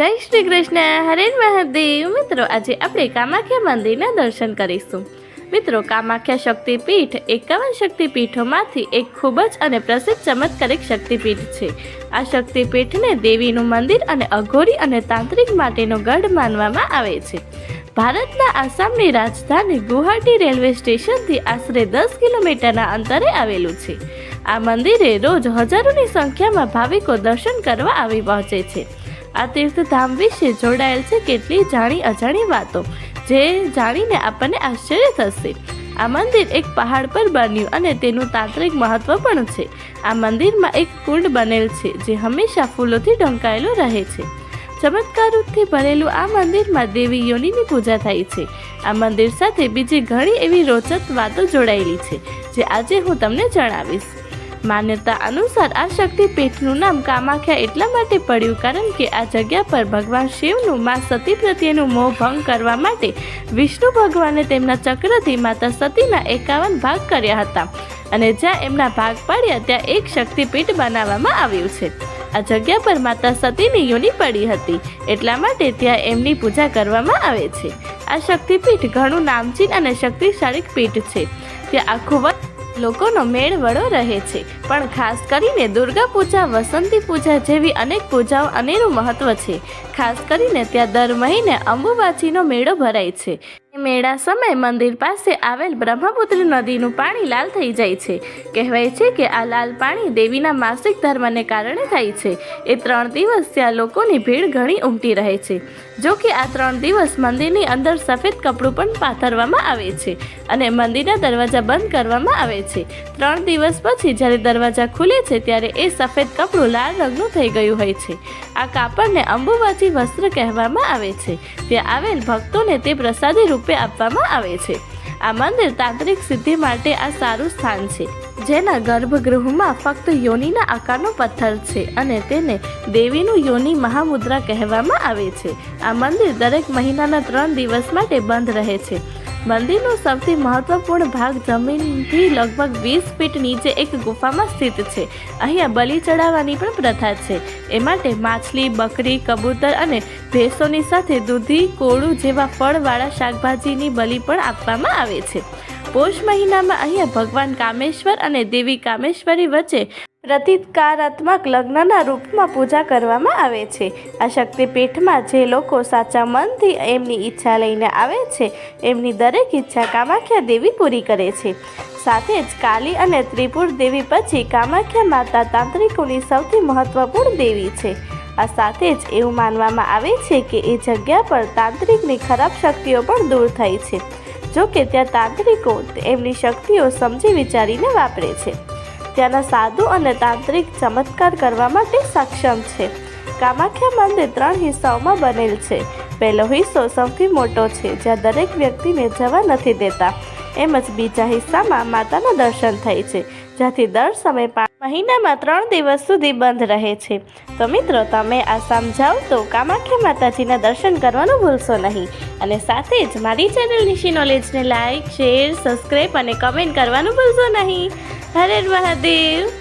જય શ્રી કૃષ્ણ. હરે મહાદેવ. મિત્રો, આજે આપણે કામાખ્યા મંદિરના દર્શન કરીશું. મિત્રો, કામાખ્યા શક્તિપીઠ એકાવન શક્તિપીઠોમાંથી એક ખૂબ જ અને પ્રસિદ્ધ ચમત્કારિક શક્તિપીઠ છે. આ શક્તિપીઠને દેવીનું મંદિર અને અઘોરી અને તાંત્રિક માટેનો ગઢ માનવામાં આવે છે. ભારતના આસામની રાજધાની ગુવાહાટી રેલવે સ્ટેશનથી આશરે દસ કિલોમીટરના અંતરે આવેલું છે. આ મંદિરે રોજ હજારોની સંખ્યામાં ભાવિકો દર્શન કરવા આવી પહોંચે છે. આ તીર્થધામ વિશે જોડાયેલ છે કેટલી જાણી અજાણી વાતો, જે જાણીને આપણને આશ્ચર્ય થશે. આ મંદિર એક પહાડ પર બન્યું અને તેનું તાંત્રિક મહત્વ પણ છે. આ મંદિરમાં એક કુંડ બનેલ છે, જે હંમેશા ફૂલોથી ઢંકાયેલું રહે છે. ચમત્કારોથી ભરેલું આ મંદિરમાં દેવી યોનિની પૂજા થાય છે. આ મંદિર સાથે બીજી ઘણી એવી રોચક વાતો જોડાયેલી છે, જે આજે હું તમને જણાવીશ. માન્યતા અનુસાર આ શક્તિપીઠનું નામ કામાખ્યા એટલા માટે પડ્યું કારણ કે આ જગ્યા પર ભગવાન શિવનું મા સતી પ્રત્યેનું મોહ ભંગ કરવા માટે વિષ્ણુ ભગવાને તેમના ચક્રથી માતા સતીના એકાવન ભાગ કર્યા હતા. અને જ્યાં એમના ભાગ પાડ્યા, ત્યાં એક શક્તિપીઠ બનાવવામાં આવ્યું છે. આ જગ્યા પર માતા સતીની યોની પડી હતી. એટલા માટે ત્યાં એમની પૂજા કરવામાં આવે છે. આ શક્તિપીઠ ઘણું નામચીન અને શક્તિશાળી પીઠ છે. ત્યાં આખું લોકોનો મેળ વડો રહે છે. પણ ખાસ કરીને દુર્ગા પૂજા, વસંતી પૂજા જેવી અનેક પૂજાઓ અનેરું મહત્વ છે. ખાસ કરીને ત્યાં દર મહિને અંબુબાચીનો મેળો ભરાય છે. મેળા સમયે મંદિર પાસે આવેલ બ્રહ્મપુત્ર નદીનું પાણી લાલ થઈ જાય છે. કહેવાય છે કે આ લાલ પાણી દેવીના માસિક ધર્મને કારણે થાય છે. એ ત્રણ દિવસ ત્યાં લોકોની ભીડ ઘણી ઉમટી રહે છે. જો કે આ ત્રણ દિવસ મંદિરની અંદર સફેદ કપડું પણ પાથરવામાં આવે છે અને મંદિરના દરવાજા બંધ કરવામાં આવે છે. ત્રણ દિવસ પછી જ્યારે દરવાજા ખુલે છે ત્યારે એ સફેદ કપડું લાલ રંગનું થઈ ગયું હોય છે. આ કાપડને અંબુવાચી વસ્ત્ર કહેવામાં આવે છે. ત્યાં આવેલ ભક્તોને તે પ્રસાદી રૂપે આપવામાં આવે છે. આ મંદિર તાંત્રિક સિદ્ધિ માટે આ સારું સ્થાન છે, જેના ગર્ભગૃહમાં ફક્ત યોનિના આકારનો પથ્થર છે અને તેને દેવીનું યોની મહામુદ્રા કહેવામાં આવે છે. આ મંદિર દરેક મહિનાના ત્રણ દિવસ માટે બંધ રહે છે. મંદિરનો સૌથી મહત્વપૂર્ણ ભાગ જમીનથી લગભગ વીસ ફીટ નીચે એક ગુફામાં સ્થિત છે. અહીંયા બલિ ચડાવવાની પણ પ્રથા છે. એ માટે માછલી, બકરી, કબૂતર અને ભેંસોની સાથે દૂધી, કોળું જેવા ફળવાળા શાકભાજીની બલિ પણ આપવામાં આવે છે. પોષ મહિનામાં અહીંયા ભગવાન કામેશ્વર અને દેવી કામેશ્વરી વચ્ચે પ્રતિકારાત્મક લગ્નના રૂપમાં પૂજા કરવામાં આવે છે. આ શક્તિપીઠમાં જે લોકો સાચા મનથી એમની ઈચ્છા લઈને આવે છે, એમની દરેક ઈચ્છા કામાખ્યા દેવી પૂરી કરે છે. સાથે જ કાલી અને ત્રિપુર દેવી પછી કામાખ્યા માતા તાંત્રિકોની સૌથી મહત્વપૂર્ણ દેવી છે. આ સાથે જ એવું માનવામાં આવે છે કે એ જગ્યા પર તાંત્રિકની ખરાબ શક્તિઓ પણ દૂર થઈ છે. જો કે ત્યાં તાંત્રિકો એમની શક્તિઓ સમજી વિચારીને વાપરે છે. ત્યાંના સાધુ અને તાંત્રિક ચમત્કાર કરવા માટે સક્ષમ છે. કામાખ્યા મંદિર ત્રણ હિસ્સાઓમાં બનેલ છે. પહેલો હિસ્સો સૌથી મોટો છે, જ્યાં દરેક વ્યક્તિને જવા નથી દેતા. એમ જ બીજા હિસ્સામાં માતાના દર્શન થાય છે, જ્યાંથી દર સમય મહિનામાં ત્રણ દિવસ સુધી બંધ રહે છે. તો મિત્રો, તમે આસામ જાઓ તો કામાખ્યા માતાજીના દર્શન કરવાનું ભૂલશો નહીં. અને સાથે જ મારી ચેનલ નિશી નોલેજને લાઈક શેર સબસ્ક્રાઈબ અને કમેન્ટ કરવાનું ભૂલશો નહીં. હરે મહાદેવ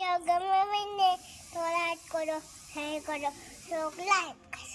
ગમે મને તો લાઈક કરો શેર કરો તો લાઈક કરશો